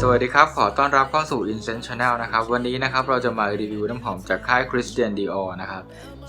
สวัสดีครับ ขอต้อนรับเข้าสู่ Incense Channel นะครับ วันนี้นะครับเราจะมารีวิวน้ำหอมจากค่าย Christian Dior นะครับ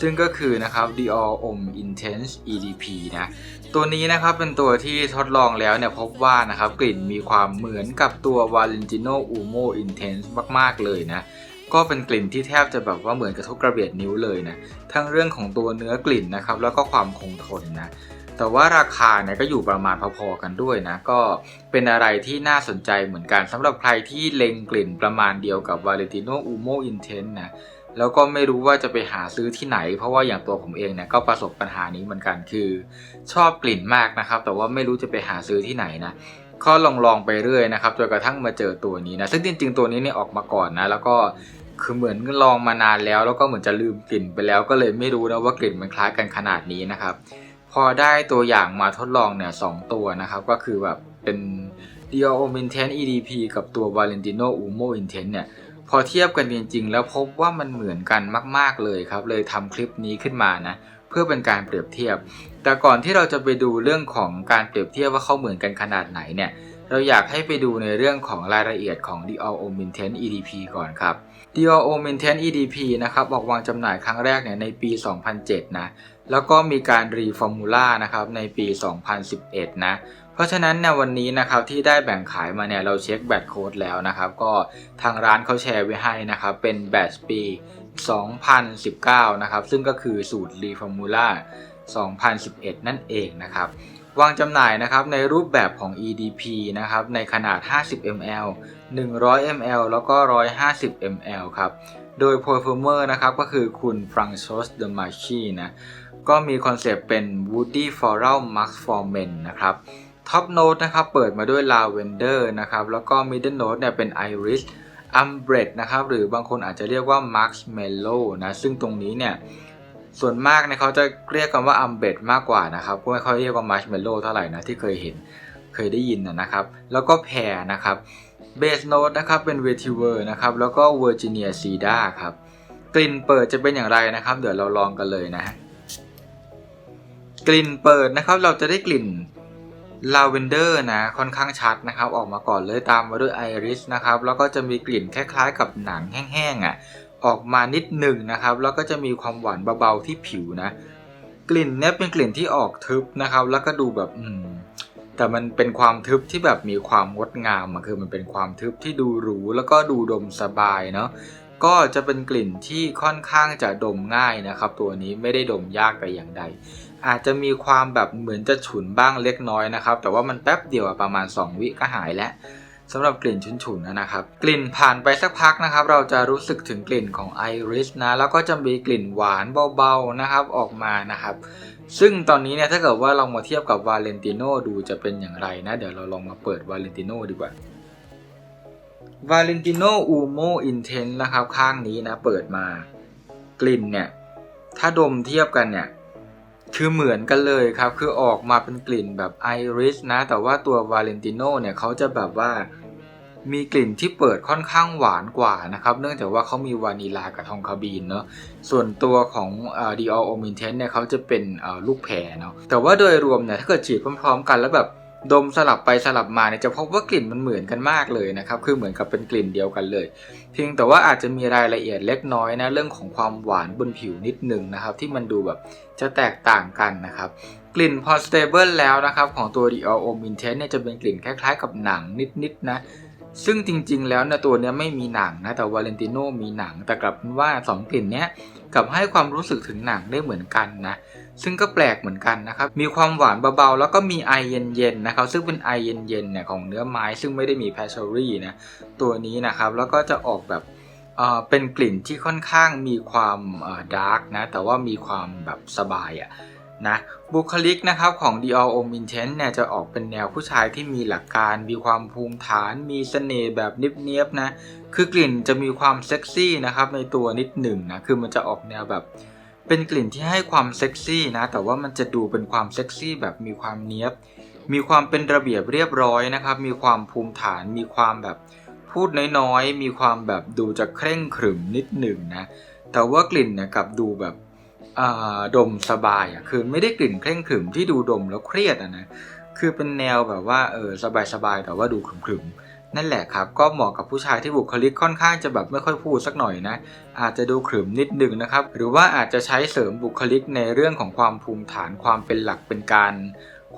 ซึ่งก็คือนะครับ Dior Om Intense EDP นะ ตัวนี้นะครับเป็นตัวที่ทดลองแล้วเนี่ยพบว่านะครับกลิ่นมีความเหมือนกับตัว Valentino Uomo Intense มาก ๆ เลยนะก็เป็นกลิ่นที่แทบจะแบบว่าเหมือนกับทุกกระเบียดนิ้วเลยนะ ทั้งเรื่องของตัวเนื้อกลิ่นนะครับ แล้วก็ความคงทนนะ แต่ว่าราคาเนี่ยก็อยู่ประมาณพอๆกันด้วยนะ ก็เป็นอะไรที่น่าสนใจเหมือนกันสำหรับใครที่เล็งกลิ่นประมาณเดียวกับ Valentino Umo Intense นะแล้วก็ไม่รู้ว่าจะไปหาซื้อที่ไหน เพราะว่าอย่างตัวผมเองเนี่ยก็ประสบปัญหานี้เหมือนกันคือ ชอบกลิ่นมากนะครับ แต่ว่าไม่รู้จะไปหาซื้อที่ไหนนะก็ลองลองไปเรื่อยนะครับจนกระทั่งมาเจอตัวนี้นะซึ่งจริง ๆ ตัวนี้เนี่ยออกมาก่อนนะแล้วก็คือเหมือนลองมานานแล้ว แล้วก็เหมือนจะลืมกลิ่นไปแล้ว ก็เลยไม่รู้นะว่ากลิ่นมันคล้ายกันขนาดนี้นะครับ พอได้ตัวอย่างมาทดลองเนี่ยสองตัวนะครับ ก็คือแบบเป็น Dior Homme Intense EDP กับตัว Valentino Uomo Intense เนี่ย พอเทียบกันจริง ๆ แล้วพบว่ามันเหมือนกันมาก ๆ เลยครับ เลยทำคลิปนี้ขึ้นมานะ เพื่อเป็นการเปรียบเทียบ แต่ก่อนที่เราจะไปดูเรื่องของการเปรียบเทียบว่าเขาเหมือนกันขนาดไหนเนี่ย เราอยากให้ไปดูในเรื่องของรายละเอียดของ Dior Homme Intense EDP ก่อนครับ Dior Homme Intense EDP นะครับออกวางจำหน่ายครั้งแรกเนี่ยในปี 2007 นะแล้วก็มีการรีฟอร์มูล่านะครับในปี 2011 นะ เพราะฉะนั้นในวันนี้นะครับที่ได้แบ่งขายมาเนี่ยเราเช็คแบตโค้ดแล้วนะครับ ก็ทางร้านเขาแชร์ไว้ให้นะครับเป็นแบตปี 2019 นะครับ ซึ่งก็คือสูตรรีฟอร์มูล่า 2011 นั่นเองนะครับวางจำหน่ายนะครับในรูปแบบของ EDP นะครับในขนาด 50 ml 100 ml แล้วก็ 150 ml ครับ โดย perfumer นะครับก็คือคุณ Francois de Marchi นะ ก็มีคอนเซปต์เป็น Woody Floral Max for Men นะครับท็อปโน้ตนะครับเปิดมาด้วย Lavender นะครับแล้วก็ Middle Note เนี่ยเป็น Iris Umbrette นะครับหรือบางคนอาจจะเรียกว่า Marshmallow นะซึ่งตรงนี้เนี่ยส่วนมากเนี่ยเขาจะเรียกกันว่า u m b r e t มากกว่านะครับก็ไม่ค่อยเรียกว่า Marshmallow เท่าไหร่นะที่เคยเห็นเคยได้ยินนะครับแล้วก็แพรนะครับ Base Note นะครับเป็น Vetiver นะครับแล้วก็ Virginia Cedar ครับกลิ่นเปิดจะเป็นอย่างไรนะครับ เดี๋ยวเราลองกันเลยนะฮะ กลิ่นเปิดนะครับเราจะได้กลิ่นลาเวนเดอร์นะค่อนข้างชัดนะครับ ออกมาก่อนเลยตามมาด้วยไอริสนะครับแล้วก็จะมีกลิ่นคล้ายๆ กับหนังแห้งๆอะออกมานิดหนึ่งนะครับ แล้วก็จะมีความหวานเบาๆที่ผิวนะ กลิ่นเนี้ยเป็นกลิ่นที่ออกทึบนะครับ แล้วก็ดูแบบอืมแต่มันเป็นความทึบที่แบบมีความงดงามอะคือมันเป็นความทึบที่ดูหรูแล้วก็ดูดมสบายเนาะก็จะเป็นกลิ่นที่ค่อนข้างจะดมง่ายนะครับ ตัวนี้ไม่ได้ดมยากแต่อย่างใด อาจจะมีความแบบเหมือนจะฉุนบ้างเล็กน้อยนะครับ แต่ว่ามันแป๊บเดียวประมาณ 2 วิก็หายแล้วสำหรับกลิ่นฉุนๆนะครับ กลิ่นผ่านไปสักพักนะครับ เราจะรู้สึกถึงกลิ่นของไอริสนะแล้วก็จะมีกลิ่นหวานเบาๆนะครับออกมานะครับ ซึ่งตอนนี้เนี่ยถ้าเกิดว่าเรามาเทียบกับวาเลนติโนดูจะเป็นอย่างไรนะ เดี๋ยวเราลองมาเปิดวาเลนติโนดีกว่าวาเลนติโนอูโมอินเทนนะครับข้างนี้นะเปิดมากลิ่นเนี่ยถ้าดมเทียบกันเนี่ย คือเหมือนกันเลยครับ คือออกมาเป็นกลิ่นแบบไอริสนะ แต่ว่าตัววาเลนติโนเนี่ยเขาจะแบบว่ามีกลิ่นที่เปิดค่อนข้างหวานกว่านะครับ เนื่องจากว่าเขามีวานิลากับทองคาบีนเนาะ ส่วนตัวของดีออโอมินเทนเนี่ยเขาจะเป็นลูกแพรเนาะ แต่ว่าโดยรวมเนี่ยถ้าเกิดฉีดพร้อมๆ กันแล้วแบบ ดมสลับไปสลับมาเนี่ยจะพบว่ากลิ่นมันเหมือนกันมากเลยนะครับ คือเหมือนกับเป็นกลิ่นเดียวกันเลย เพียงแต่ว่าอาจจะมีรายละเอียดเล็กน้อยนะเรื่องของความหวานบนผิวนิดหนึ่งนะครับ ที่มันดูแบบจะแตกต่างกันนะครับ กลิ่นพอสเตเบิลแล้วนะครับ ของตัว Dior Homme Intense เนี่ยจะเป็นกลิ่นคล้ายๆ กับหนังนิดๆนะซึ่งจริงๆ แล้วเนี่ยตัวเนี้ยไม่มีหนังนะแต่วาเลนติโนมีหนังแต่กลับว่า 2 กลิ่นเนี้ยกลับให้ความรู้สึกถึงหนังได้เหมือนกันนะ ซึ่งก็แปลกเหมือนกันนะครับ มีความหวานเบาๆ แล้วก็มีไอเย็นๆนะครับ ซึ่งเป็นไอเย็นๆเนี่ยของเนื้อไม้ซึ่งไม่ได้มีแพชเชอรี่นะ ตัวนี้นะครับ แล้วก็จะออกแบบเอ่อเป็นกลิ่นที่ค่อนข้างมีความอ่อดาร์กนะ แต่ว่ามีความแบบสบายอะนะบุคลิกนะครับของ Dior Homme Intense เนี่ยจะออกเป็นแนวผู้ชายที่มีหลักการ มีความภูมิฐาน มีเสน่ห์แบบเนียบๆนะ คือกลิ่นจะมีความเซ็กซี่นะครับในตัวนิดหนึ่งนะ คือมันจะออกแนวแบบ เป็นกลิ่นที่ให้ความเซ็กซี่นะ แต่ว่ามันจะดูเป็นความเซ็กซี่แบบมีความเนี้ยบ มีความเป็นระเบียบเรียบร้อยนะครับ มีความภูมิฐาน มีความแบบพูดน้อยๆ มีความแบบดูจะเคร่งขรึมนิดหนึ่งนะ แต่ว่ากลิ่นเนี่ยกลับดูแบบดมสบายอะ คือไม่ได้กลิ่นเคร่งขรึมที่ดูดมแล้วเครียดอะนะ คือเป็นแนวแบบว่าเออสบายๆ แต่ว่าดูขรึมๆ นั่นแหละครับ ก็เหมาะกับผู้ชายที่บุคลิกค่อนข้างจะแบบไม่ค่อยพูดสักหน่อยนะ อาจจะดูขรึมนิดนึงนะครับ หรือว่าอาจจะใช้เสริมบุคลิกในเรื่องของความภูมิฐานความเป็นหลักเป็นการ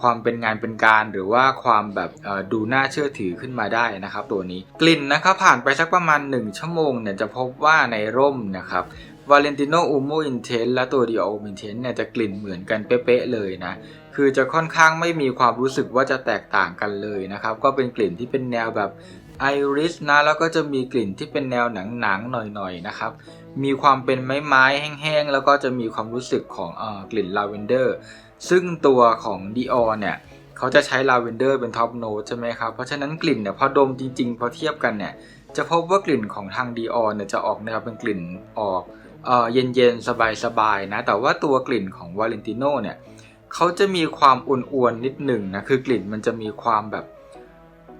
ความเป็นงานเป็นการ หรือว่าความแบบดูน่าเชื่อถือขึ้นมาได้นะครับ ตัวนี้กลิ่นนะครับผ่านไปสักประมาณ 1 ชั่วโมงเนี่ยจะพบว่าในร่มนะครับ Valentino Umo Intense และตัว Dior Homme Intense เนี่ยจะกลิ่นเหมือนกันเป๊ะๆเลยนะ คือจะค่อนข้างไม่มีความรู้สึกว่าจะแตกต่างกันเลยนะครับ ก็เป็นกลิ่นที่เป็นแนวแบบไอริสนะ แล้วก็จะมีกลิ่นที่เป็นแนวหนังๆหน่อยๆนะครับ มีความเป็นไม้ๆแห้งๆ แล้วก็จะมีความรู้สึกของเออกลิ่นลาเวนเดอร์ ซึ่งตัวของ Dior เนี่ยเขาจะใช้ลาเวนเดอร์เป็นท็อปโน้ตใช่ไหมครับ เพราะฉะนั้นกลิ่นเนี่ยพอดมจริงๆ พอเทียบกันเนี่ยจะพบว่ากลิ่นของทาง Dior เนี่ยจะออกแนวเป็นกลิ่นออก เย็นๆ สบายๆ นะ แต่ว่าตัวกลิ่นของ Valentino เนี่ยเขาจะมีความอุ่นๆนิดหนึ่งนะ คือกลิ่นมันจะมีความแบบ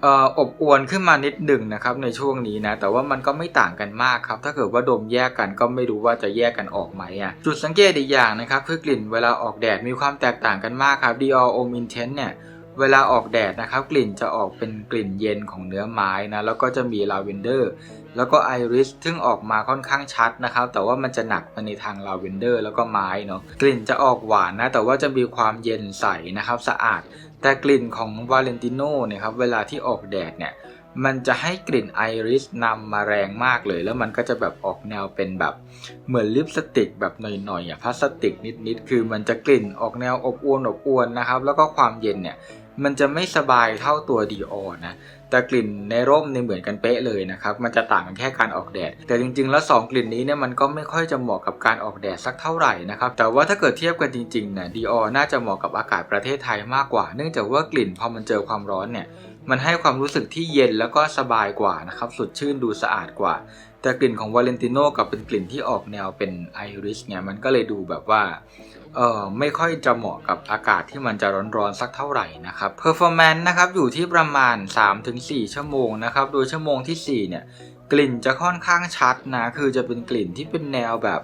อออบอวนขึ้นมานิดหนึ่งนะครับในช่วงนี้นะ แต่ว่ามันก็ไม่ต่างกันมากครับ ถ้าเกิดว่าดมแยกกันก็ไม่รู้ว่าจะแยกกันออกไหมอะ จุดสังเกตอีกอย่างนะครับ คือกลิ่นเวลาออกแดดมีความแตกต่างกันมากครับ Dior Homme Intense เนี่ยเวลาออกแดดนะครับกลิ่นจะออกเป็นกลิ่นเย็นของเนื้อไม้นะแล้วก็จะมีลาเวนเดอร์ แล้วก็ไอริสซึ่งออกมาค่อนข้างชัดนะครับ แต่ว่ามันจะหนักไปในทางลาเวนเดอร์แล้วก็ไม้เนาะกลิ่นจะออกหวานนะ แต่ว่าจะมีความเย็นใสนะครับสะอาด แต่กลิ่นของวาเลนติโนเนี่ยครับเวลาที่ออกแดดเนี่ยมันจะให้กลิ่นไอริสนำมาแรงมากเลย แล้วมันก็จะแบบออกแนวเป็นแบบเหมือนลิปสติกแบบหน่อยๆอะพลาสติกนิดๆคือมันจะกลิ่นออกแนวอบอวนอบอวนนะครับ แล้วก็ความเย็นเนี่ยมันจะไม่สบายเท่าตัวดีออนะแต่กลิ่นในร่มเนี่ยเหมือนกันเป๊ะเลยนะครับมันจะต่างกันแค่การออกแดด แต่จริงๆ แล้ว 2 กลิ่นนี้เนี่ยมันก็ไม่ค่อยจะเหมาะกับการออกแดดสักเท่าไหร่นะครับแต่ว่าถ้าเกิดเทียบกันจริงๆเนี่ยดีออน่าจะเหมาะกับอากาศประเทศไทยมากกว่า เนื่องจากว่ากลิ่นพอมันเจอความร้อนเนี่ยมันให้ความรู้สึกที่เย็นแล้วก็สบายกว่านะครับสดชื่นดูสะอาดกว่า แต่กลิ่นของวาเลนติโนกับเป็นกลิ่นที่ออกแนวเป็นไอริสเนี่ยมันก็เลยดูแบบว่า เอ่อไม่ค่อยจะเหมาะกับอากาศที่มันจะร้อนๆสักเท่าไหร่นะครับ performance นะครับอยู่ที่ประมาณ 3-4 ชั่วโมงนะครับโดยชั่วโมงทีสี่4เนี่ยกลิ่นจะค่อนข้างชัดนะคือจะเป็นกลิ่นที่เป็นแนวแบบ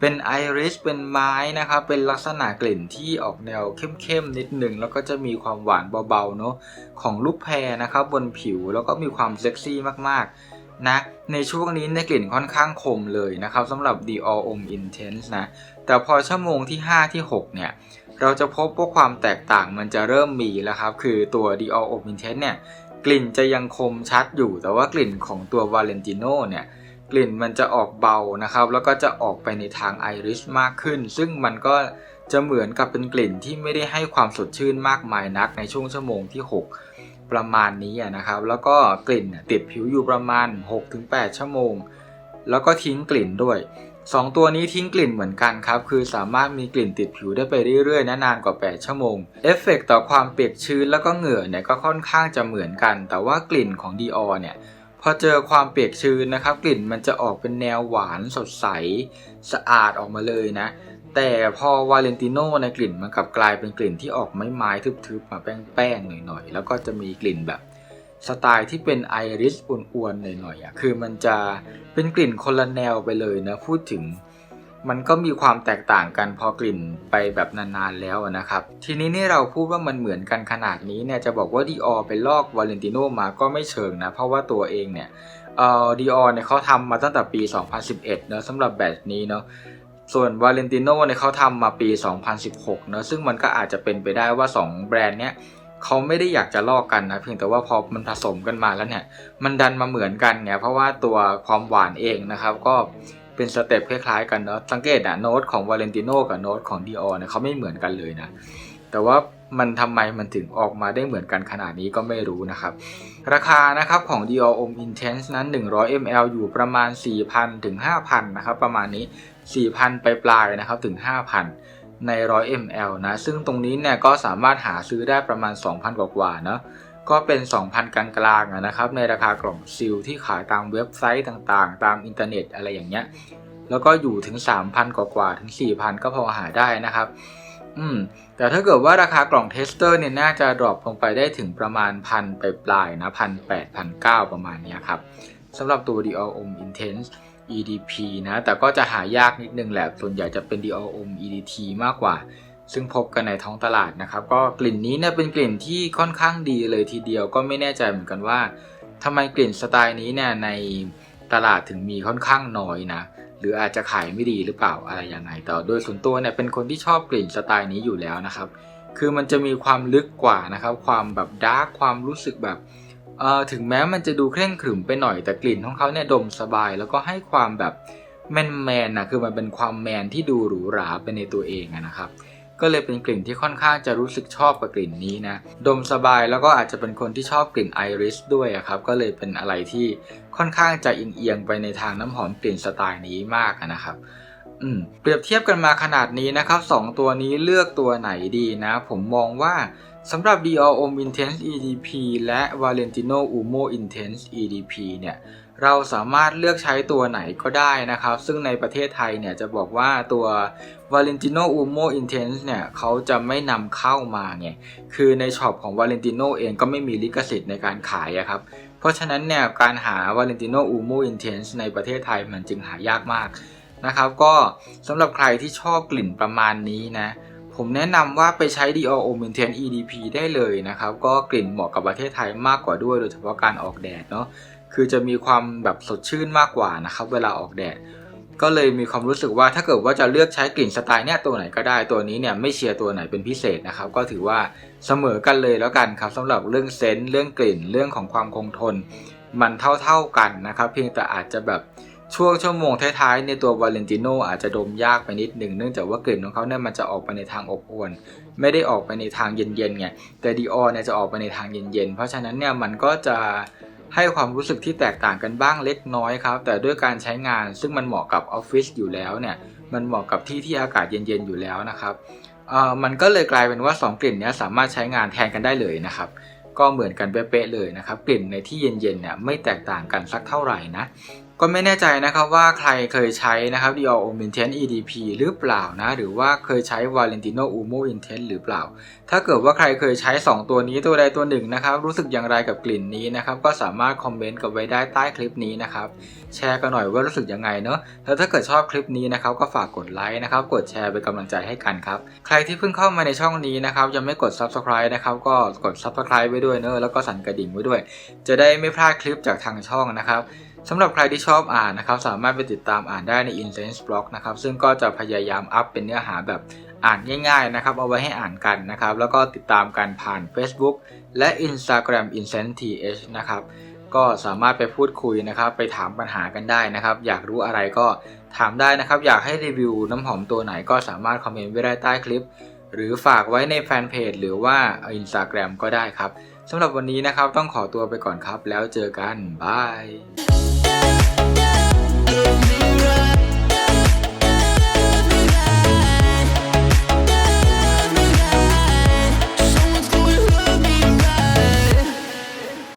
เป็นไอริสเป็นไม้นะครับเป็นลักษณะกลิ่นที่ออกแนวเข้มๆนิดหนึ่งแล้วก็จะมีความหวานเบาๆเนาะของลูกแพรนะครับบนผิวแล้วก็มีความเซ็กซี่มากๆนะในช่วงนี้ในกลิ่นค่อนข้างคมเลยนะครับสำหรับ Dior Homme Intense นะ แต่พอชั่วโมงที่ 5 ที่ 6 เนี่ย เราจะพบว่าความแตกต่างมันจะเริ่มมีแล้วครับ คือตัว Dior o m i n t e n เนี่ยกลิ่นจะยังคมชัดอยู่ แต่ว่ากลิ่นของตัว Valentino เนี่ยกลิ่นมันจะออกเบานะครับ แล้วก็จะออกไปในทางไอริสมากขึ้น ซึ่งมันก็จะเหมือนกับเป็นกลิ่นที่ไม่ได้ให้ความสดชื่นมากมายนักในช่วงชั่วโมงที่ 6 ประมาณนี้นะครับ แล้วก็กลิ่นติดผิวอยู่ประมาณ 6-8 ชั่วโมง แล้วก็ทิ้งกลิ่นด้วย สองตัวนี้ทิ้งกลิ่นเหมือนกันครับ คือสามารถมีกลิ่นติดผิวได้ไปเรื่อยๆนะนานกว่า 8 ชั่วโมง เอฟเฟกต์ต่อความเปียกชื้นแล้วก็เหงื่อเนี่ยก็ค่อนข้างจะเหมือนกัน แต่ว่ากลิ่นของ Dior เนี่ยพอเจอความเปียกชื้นนะครับ กลิ่นมันจะออกเป็นแนวหวานสดใส สะอาดออกมาเลยนะ แต่พอวาเลนติโนในกลิ่นมันกลับกลายเป็นกลิ่นที่ออกไม้ไม้ๆทึบๆมาแป้งๆหน่อยๆแล้วก็จะมีกลิ่นแบบ สไตล์ที่เป็นไอริสอ้วนๆหน่อยๆอะคือมันจะเป็นกลิ่นคนละแนวไปเลยนะพูดถึง มันก็มีความแตกต่างกันพอกลิ่นไปแบบนานๆแล้วนะครับ ทีนี้นี่เราพูดว่ามันเหมือนกันขนาดนี้เนี่ยจะบอกว่าดีออไปลอกวาเลนติโนมาก็ไม่เชิงนะ เพราะว่าตัวเองเนี่ยเอ่อดีออเนี่ยเขาทำมาตั้งแต่ปี 2011เนอะสำหรับแบบนี้เนาะส่วนวาเลนติโนเนี่ยเขาทำมาปี 2016เนอะซึ่งมันก็อาจจะเป็นไปได้ว่า 2 แบรนด์เนี้ย เขาไม่ได้อยากจะลอกกันนะเพียงแต่ว่าพอมันผสมกันมาแล้วเนี่ย มันดันมาเหมือนกันไงเพราะว่าตัวความหวานเองนะครับ ก็เป็นสเต็ปคล้ายๆกันเนาะสังเกตอะโน้ตของวาเลนติโนกับโน้ตของดีออเนี่ยเขาไม่เหมือนกันเลยนะแต่ว่ามันทำไมมันถึงออกมาได้เหมือนกันขนาดนี้ก็ไม่รู้นะครับ ราคานะครับของ Dior Om Intense นั้น 100 ml อยู่ประมาณ 4,000 ถึง 5,000 นะครับ ประมาณนี้ 4,000 ไปปลายนะครับ ถึง 5,000 ใน 100 ml นะ ซึ่งตรงนี้เนี่ยก็สามารถหาซื้อได้ประมาณ 2,000 กว่าๆเนาะก็เป็น 2,000 กลางๆอะนะครับ ในราคากล่องซิลที่ขายตามเว็บไซต์ต่างๆ ตามอินเทอร์เน็ตอะไรอย่างเงี้ย แล้วก็อยู่ถึง 3,000 กว่าๆ ถึง 4,000 ก็พอหาได้นะครับ อืม แต่ถ้าเกิดว่าราคากล่องเทสเตอร์เนี่ยน่าจะดรอปลงไปได้ถึงประมาณพันไปปลายนะพันแปดพันเก้าประมาณเนี้ยครับสำหรับตัว Dior Homme Intense EDP นะ แต่ก็จะหายากนิดนึงแหละ ส่วนใหญ่จะเป็น DIOOM EDT มากกว่า ซึ่งพบกันในท้องตลาดนะครับ ก็กลิ่นนี้เนี่ยเป็นกลิ่นที่ค่อนข้างดีเลยทีเดียว ก็ไม่แน่ใจเหมือนกันว่าทำไมกลิ่นสไตล์นี้เนี่ยในตลาดถึงมีค่อนข้างน้อยนะ หรืออาจจะขายไม่ดีหรือเปล่าอะไรยังไงแต่โดยส่วนตัวเนี่ยเป็นคนที่ชอบกลิ่นสไตล์นี้อยู่แล้วนะครับ คือมันจะมีความลึกกว่านะครับ ความแบบดาร์กความรู้สึกแบบ เอ่อถึงแม้มันจะดูเคร่งขรึมไปหน่อยแต่กลิ่นของเขาเนี่ยดมสบายแล้วก็ให้ความแบบแมนแมนๆนะคือมันเป็นความแมนที่ดูหรูหราไปในตัวเองนะครับ ก็เลยเป็นกลิ่นที่ค่อนข้างจะรู้สึกชอบกับกลิ่นนี้นะ ดมสบายแล้วก็อาจจะเป็นคนที่ชอบกลิ่นไอริสด้วยครับ ก็เลยเป็นอะไรที่ค่อนข้างจะเอียงไปในทางน้ำหอมกลิ่นสไตล์นี้มากนะครับเปรียบเทียบกันมาขนาดนี้นะครับสองตัวนี้เลือกตัวไหนดีนะ ผมมองว่า สำหรับ Dior Om Intense EDP และ Valentino Umo Intense EDP เนี่ยเราสามารถเลือกใช้ตัวไหนก็ได้นะครับ ซึ่งในประเทศไทยเนี่ยจะบอกว่าตัว Valentino Umo Intense เนี่ยเขาจะไม่นำเข้ามาไงคือในช็อปของ Valentino เองก็ไม่มีลิขสิทธิ์ในการขายครับ เพราะฉะนั้นเนี่ยการหา Valentino Umo Intense ในประเทศไทยมันจึงหายากมากนะครับ ก็สำหรับใครที่ชอบกลิ่นประมาณนี้นะ ผมแนะนำว่าไปใช้ Dior o m e n t e n EDP ได้เลยนะครับ ก็กลิ่นเหมาะกับประเทศไทยมากกว่าด้วยโดยเฉพาะการออกแดดเนาะคือจะมีความแบบสดชื่นมากกว่านะครับเวลาออกแดด ก็เลยมีความรู้สึกว่าถ้าเกิดว่าจะเลือกใช้กลิ่นสไตล์เนี้ยตัวไหนก็ได้ตัวนี้เนี่ยไม่เชียร์ตัวไหนเป็นพิเศษนะครับ ก็ถือว่าเสมอกันเลยแล้วกันครับสำหรับเรื่องเซนส์เรื่องกลิ่นเรื่องของความคงทน มันเท่าๆกันนะครับ เพียงแต่อาจจะแบบ ช่วงชั่วโมงท้ายๆในตัววาเลนติโนอาจจะดมยากไปนิดหนึ่งเนื่องจากว่ากลิ่นของเขาเนี่ยมันจะออกไปในทางอบอวลไม่ได้ออกไปในทางเย็นๆไงแต่ดีออเนี่ยจะออกไปในทางเย็นๆ เพราะฉะนั้นเนี่ยมันก็จะให้ความรู้สึกที่แตกต่างกันบ้างเล็กน้อยครับ แต่ด้วยการใช้งานซึ่งมันเหมาะกับออฟฟิศอยู่แล้วเนี่ยมันเหมาะกับที่ที่อากาศเย็นๆอยู่แล้วนะครับเอ่อมันก็เลยกลายเป็นว่าสองกลิ่นเนี้ยสามารถใช้งานแทนกันได้เลยนะครับก็เหมือนกันเป๊ะๆเลยนะครับกลิ่นในที่เย็นๆเนี่ยไม่แตกต่างกันสักเท่าไหร่นะ ก็ไม่แน่ใจนะครับว่าใครเคยใช้นะครับ Dior Homme Intense EDP หรือเปล่านะ หรือว่าเคยใช้ Valentino Umo Intense หรือเปล่า ถ้าเกิดว่าใครเคยใช้ 2 ตัวนี้ตัวใดตัวหนึ่งนะครับ รู้สึกอย่างไรกับกลิ่นนี้นะครับ ก็สามารถคอมเมนต์กับไว้ได้ใต้คลิปนี้นะครับ แชร์กันหน่อยว่ารู้สึกยังไงเนอะแล้วถ้าเกิดชอบคลิปนี้นะครับ ก็ฝากกดไลค์นะครับ กดแชร์เป็นกำลังใจให้กันครับ ใครที่เพิ่งเข้ามาในช่องนี้นะครับยังไม่กด Subscribe นะครับ ก็กด Subscribe ไว้ด้วยเนอะแล้วก็สั่นกระดิ่งไว้ด้วย จะได้ไม่พลาดคลิปจากทางช่องนะครับ สำหรับใครที่ชอบอ่านนะครับสามารถไปติดตามอ่านได้ใน Incense Blog นะครับซึ่งก็จะพยายามอัพเป็นเนื้อหาแบบอ่านง่ายๆนะครับเอาไว้ให้อ่านกันนะครับแล้วก็ติดตามกันผ่าน Facebook และ Instagram Incense TH นะครับก็สามารถไปพูดคุยนะครับ ไปถามปัญหากันได้นะครับ อยากรู้อะไรก็ถามได้นะครับ อยากให้รีวิวน้ำหอมตัวไหนก็สามารถคอมเมนต์ไว้ได้ใต้คลิป หรือฝากไว้ในแฟนเพจหรือว่า Instagram ก็ได้ครับสำหรับวันนี้นะครับต้องขอตัวไปก่อนครับ แล้วเจอกันบาย